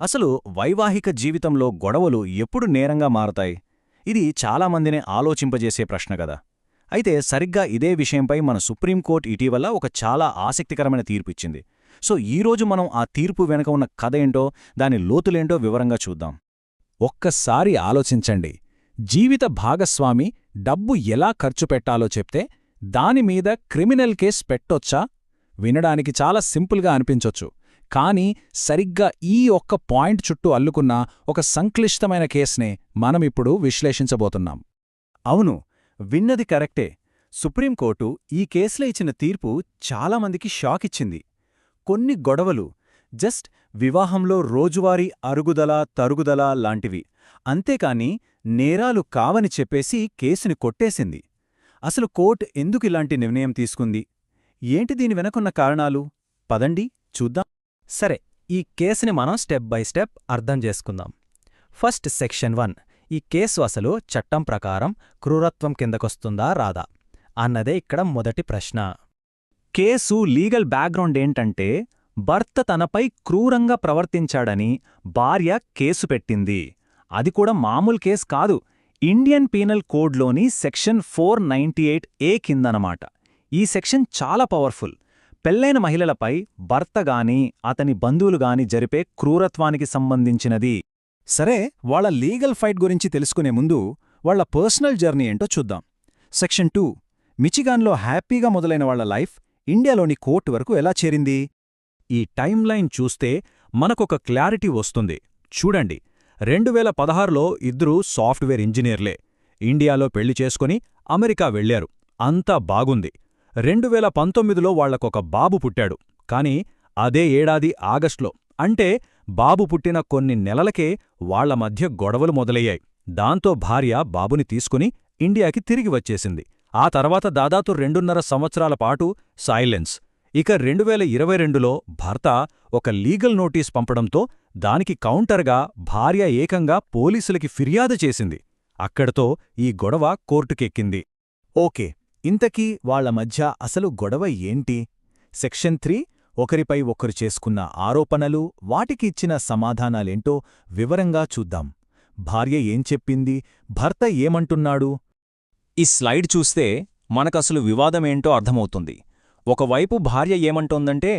అసలు వైవాహిక జీవితంలో గొడవలు ఎప్పుడు నేరంగా మారతాయి? ఇది చాలామందిని ఆలోచింపజేసే ప్రశ్న కదా అయితే సరిగ్గా ఇదే విషయంపై మన సుప్రీంకోర్టు ఇటీవల ఒక చాలా ఆసక్తికరమైన తీర్పు ఇచ్చింది సో ఈరోజు మనం ఆ తీర్పు వెనుక ఉన్న కథ ఏంటో దాని లోతులేంటో వివరంగా చూద్దాం. ఒక్కసారి ఆలోచించండి. జీవిత భాగస్వామి డబ్బు ఎలా ఖర్చు పెట్టాలో చెప్తే దానిమీద క్రిమినల్ కేస్ పెట్టొచ్చా? వినడానికి చాలా సింపుల్గా అనిపించొచ్చు. కానీ సరిగ్గా ఈ ఒక్క పాయింట్ చుట్టూ అల్లుకున్న ఒక సంక్లిష్టమైన కేస్నే మనమిప్పుడు విశ్లేషించబోతున్నాం. అవును విన్నది కరెక్టే. సుప్రీంకోర్టు ఈ కేసులో ఇచ్చిన తీర్పు చాలామందికి షాక్ ఇచ్చింది. కొన్ని గొడవలు జస్ట్ వివాహంలో రోజువారీ అరుగుదల తరుగుదల లాంటివి. అంతేకాని నేరాలు కావని చెప్పేసి కేసుని కొట్టేసింది. అసలు కోర్టు ఎందుకిలాంటి నిర్ణయం తీసుకుంది? ఏంటి దీని వెనకున్న కారణాలు? పదండి చూద్దాం. సరే ఈ కేసుని మనం స్టెప్ బై స్టెప్ అర్థం చేసుకుందాం. ఫస్ట్ సెక్షన్ వన్ ఈ కేసు అసలు చట్టం ప్రకారం క్రూరత్వం కిందకొస్తుందా రాదా? అన్నదే ఇక్కడ మొదటి ప్రశ్న. కేసు లీగల్ బ్యాక్గ్రౌండ్ ఏంటంటే భర్త తనపై క్రూరంగా ప్రవర్తించాడని భార్య కేసు పెట్టింది. అది కూడా మామూలు కేసు కాదు Indian penal కోడ్లోని section four ninety eight A కిందనమాట. ఈ సెక్షన్ చాలా పవర్ఫుల్. పెళ్ళైన మహిళలపై భర్తగాని అతని బంధువులుగాని జరిపే క్రూరత్వానికి సంబంధించినది. సరే వాళ్ళ లీగల్ ఫైట్ గురించి తెలుసుకునే ముందు వాళ్ళ పర్సనల్ జర్నీ ఏంటో చూద్దాం. Section two. మిచిగాన్లో హ్యాపీగా మొదలైన వాళ్ళ లైఫ్ ఇండియాలోని కోర్టు వరకు ఎలా చేరింది? ఈ టైం లైన్ చూస్తే మనకొక క్లారిటీ వస్తుంది. చూడండి రెండు వేల పదహారులో ఇద్దరూ సాఫ్ట్వేర్ ఇంజనీర్లే. ఇండియాలో పెళ్ళి చేసుకుని అమెరికా వెళ్ళారు అంతా బాగుంది. రెండు వేల పంతొమ్మిదిలో వాళ్ళకొక బాబు పుట్టాడు. కాని అదే ఏడాది ఆగస్టులో. అంటే బాబు పుట్టిన కొన్ని నెలలకే వాళ్ళ మధ్య గొడవలు మొదలయ్యాయి. దాంతో భార్య బాబుని తీసుకుని ఇండియాకి తిరిగి వచ్చేసింది. ఆ తర్వాత దాదాపు రెండున్నర సంవత్సరాల పాటు సైలెన్స్. ఇక రెండువేల ఇరవై రెండులో భర్త ఒక లీగల్ నోటీస్ పంపడంతో దానికి కౌంటర్గా భార్య ఏకంగా పోలీసులకి ఫిర్యాదు చేసింది. అక్కడతో ఈ గొడవ కోర్టుకెక్కింది. ఓకే. ఇంతకీ వాళ్ళ మధ్య అసలు గొడవ ఏంటి? సెక్షన్ త్రీ ఒకరిపై ఒకరు చేసుకున్న ఆరోపణలు వాటికి ఇచ్చిన సమాధానాలేంటో వివరంగా చూద్దాం. భార్య ఏం చెప్పింది? భర్త ఏమంటున్నాడు? ఈ స్లైడ్ చూస్తే మనకసలు వివాదమేంటో అర్థమవుతుంది. ఒకవైపు భార్య ఏమంటోందంటే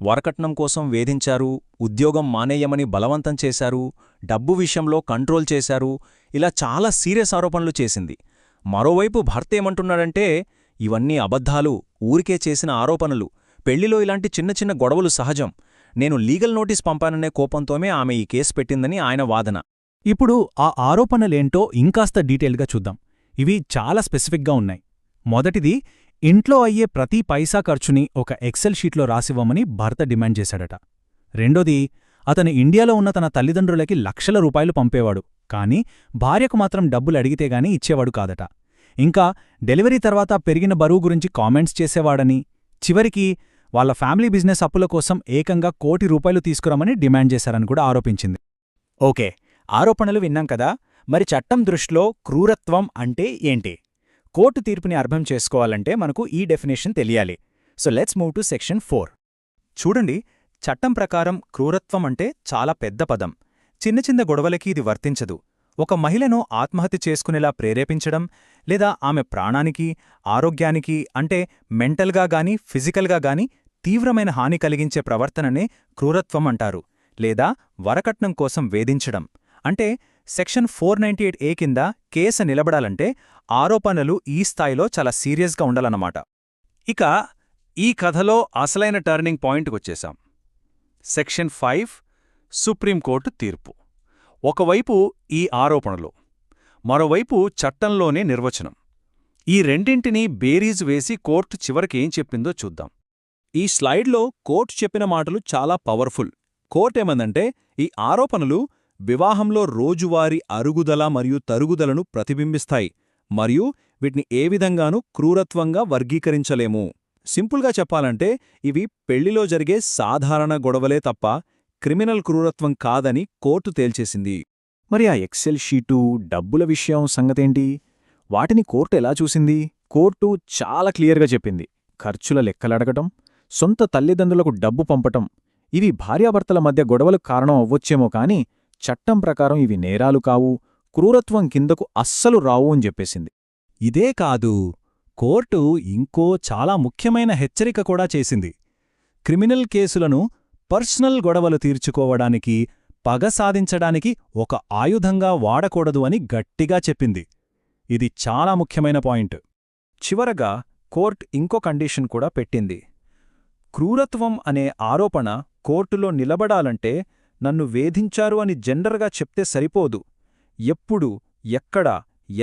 వరకట్నం కోసం వేధించారు ఉద్యోగం మానేయమని బలవంతం చేశారు డబ్బు విషయంలో కంట్రోల్ చేశారు ఇలా చాలా సీరియస్ ఆరోపణలు చేసింది. మరోవైపు భర్త ఏమంటున్నాడంటే ఇవన్నీ అబద్ధాలు ఊరికే చేసిన ఆరోపణలు. పెళ్ళిలో ఇలాంటి చిన్న చిన్న గొడవలు సహజం. నేను లీగల్ నోటీస్ పంపాననే కోపంతోమే ఆమె ఈ కేసు పెట్టిందని ఆయన వాదన. ఇప్పుడు ఆ ఆరోపణలేంటో ఇంకాస్త డీటెయిల్గా చూద్దాం. ఇవి చాలా స్పెసిఫిక్గా ఉన్నాయి. మొదటిది ఇంట్లో అయ్యే ప్రతి పైసా ఖర్చుని ఒక ఎక్సెల్ షీట్లో రాసివ్వమని భర్త డిమాండ్ చేశాడట. రెండోది అతను ఇండియాలో ఉన్న తన తల్లిదండ్రులకి లక్షల రూపాయలు పంపేవాడు. కాని భార్యకు మాత్రం డబ్బులు అడిగితేగాని ఇచ్చేవాడు కాదట. ఇంకా డెలివరీ తర్వాత పెరిగిన బరువు గురించి కామెంట్స్ చేసేవాడని చివరికి వాళ్ళ ఫ్యామిలీ బిజినెస్ అప్పుల కోసం ఏకంగా కోటి రూపాయలు తీసుకురమని డిమాండ్ చేశారని కూడా ఆరోపించింది. ఓకే ఆరోపణలు విన్నాం కదా మరి చట్టం దృష్టిలో క్రూరత్వం అంటే ఏంటి? కోర్టు తీర్పుని అర్థం చేసుకోవాలంటే మనకు ఈ డెఫినేషన్ తెలియాలి. So let's move to section four. చూడండి చట్టం ప్రకారం క్రూరత్వం అంటే చాలా పెద్ద పదం. చిన్న చిన్న గొడవలకి ఇది వర్తించదు. ఒక మహిళను ఆత్మహత్య చేసుకునేలా ప్రేరేపించడం లేదా ఆమె ప్రాణానికి ఆరోగ్యానికి అంటే మెంటల్గా గాని ఫిజికల్గా గాని తీవ్రమైన హాని కలిగించే ప్రవర్తననే క్రూరత్వం అంటారు లేదా వరకట్నం కోసం వేధించడం. అంటే section four ninety eight A కింద కేసు నిలబడాలంటే ఆరోపణలు ఈ స్థాయిలో చాలా సీరియస్గా ఉండాలన్నమాట. ఇక ఈ కథలో అసలైన టర్నింగ్ పాయింట్కొచ్చేశాం సెక్షన్ ఫైవ్ సుప్రీంకోర్టు తీర్పు. ఒకవైపు ఈ ఆరోపణలు మరోవైపు చట్టంలోనే నిర్వచనం. ఈ రెండింటినీ బేరీజు వేసి కోర్టు చివరికేం చెప్పిందో చూద్దాం. ఈ స్లైడ్లో కోర్టు చెప్పిన మాటలు చాలా పవర్ఫుల్. కోర్టేమందంటే ఈ ఆరోపణలు వివాహంలో రోజువారీ అరుగుదల మరియు తరుగుదలను ప్రతిబింబిస్తాయి మరియు వీటిని ఏ విధంగానూ క్రూరత్వంగా వర్గీకరించలేము. సింపుల్గా చెప్పాలంటే ఇవి పెళ్ళిలో జరిగే సాధారణ గొడవలే తప్ప క్రిమినల్ క్రూరత్వం కాదని కోర్టు తేల్చేసింది. మరి ఆ ఎక్సెల్ షీటు డబ్బుల విషయం సంగతేంటి? వాటిని కోర్టు ఎలా చూసింది? కోర్టు చాలా క్లియర్గా చెప్పింది. ఖర్చుల లెక్కలడగటం సొంత తల్లిదండ్రులకు డబ్బు పంపటం ఇవి భార్యాభర్తల మధ్య గొడవలకు కారణం అవ్వొచ్చేమో కాని చట్టం ప్రకారం ఇవి నేరాలు కావు క్రూరత్వం కిందకు అస్సలు రావు అని చెప్పేసింది. ఇదే కాదు కోర్టు ఇంకో చాలా ముఖ్యమైన హెచ్చరిక కూడా చేసింది. క్రిమినల్ కేసులను పర్సనల్ గొడవలు తీర్చుకోవడానికి పగ సాధించడానికి ఒక ఆయుధంగా వాడకూడదు అని గట్టిగా చెప్పింది. ఇది చాలా ముఖ్యమైన పాయింట్. చివరగా కోర్ట్ ఇంకో కండిషన్ కూడా పెట్టింది. క్రూరత్వం అనే ఆరోపణ కోర్టులో నిలబడాలంటే నన్ను వేధించారు అని జెండర్గా చెప్తే సరిపోదు. ఎప్పుడు ఎక్కడ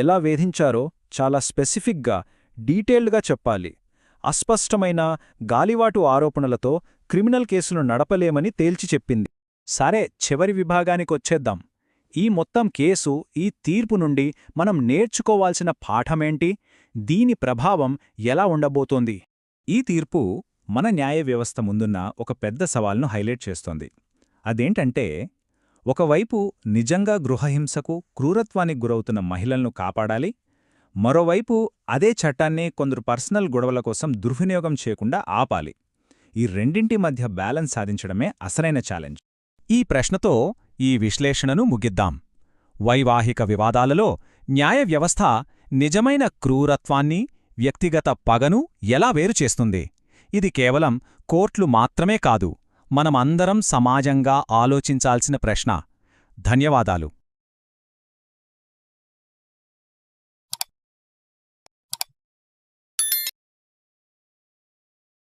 ఎలా వేధించారో చాలా స్పెసిఫిక్గా డీటెయిల్డ్గా చెప్పాలి. అస్పష్టమైన గాలివాటు ఆరోపణలతో క్రిమినల్ కేసును నడపలేమని తేల్చి చెప్పింది. సరే చివరి విభాగానికొచ్చేద్దాం. ఈ మొత్తం కేసు ఈ తీర్పు నుండి మనం నేర్చుకోవాల్సిన పాఠమేంటి? దీని ప్రభావం ఎలా ఉండబోతోంది? ఈ తీర్పు మన న్యాయ వ్యవస్థ ముందున్న ఒక పెద్ద సవాల్ను హైలైట్ చేస్తోంది. అదేంటంటే ఒకవైపు నిజంగా గృహహింసకు క్రూరత్వానికి గురవుతున్న మహిళలను కాపాడాలి మరోవైపు అదే చట్టాన్ని కొందరు పర్సనల్ గొడవల కోసం దుర్వినియోగం చేయకుండా ఆపాలి. ఈ రెండింటి మధ్య బ్యాలెన్స్ సాధించడమే అసలైన ఛాలెంజ్. ఈ ప్రశ్నతో ఈ విశ్లేషణను ముగిద్దాం. వైవాహిక వివాదాలలో న్యాయ వ్యవస్థ నిజమైన క్రూరత్వాన్ని వ్యక్తిగత పగను ఎలా వేరుచేస్తుంది ఇది కేవలం కోర్ట్లు మాత్రమే కాదు మనమందరం సమాజంగా ఆలోచించాల్సిన ప్రశ్న. ధన్యవాదాలు.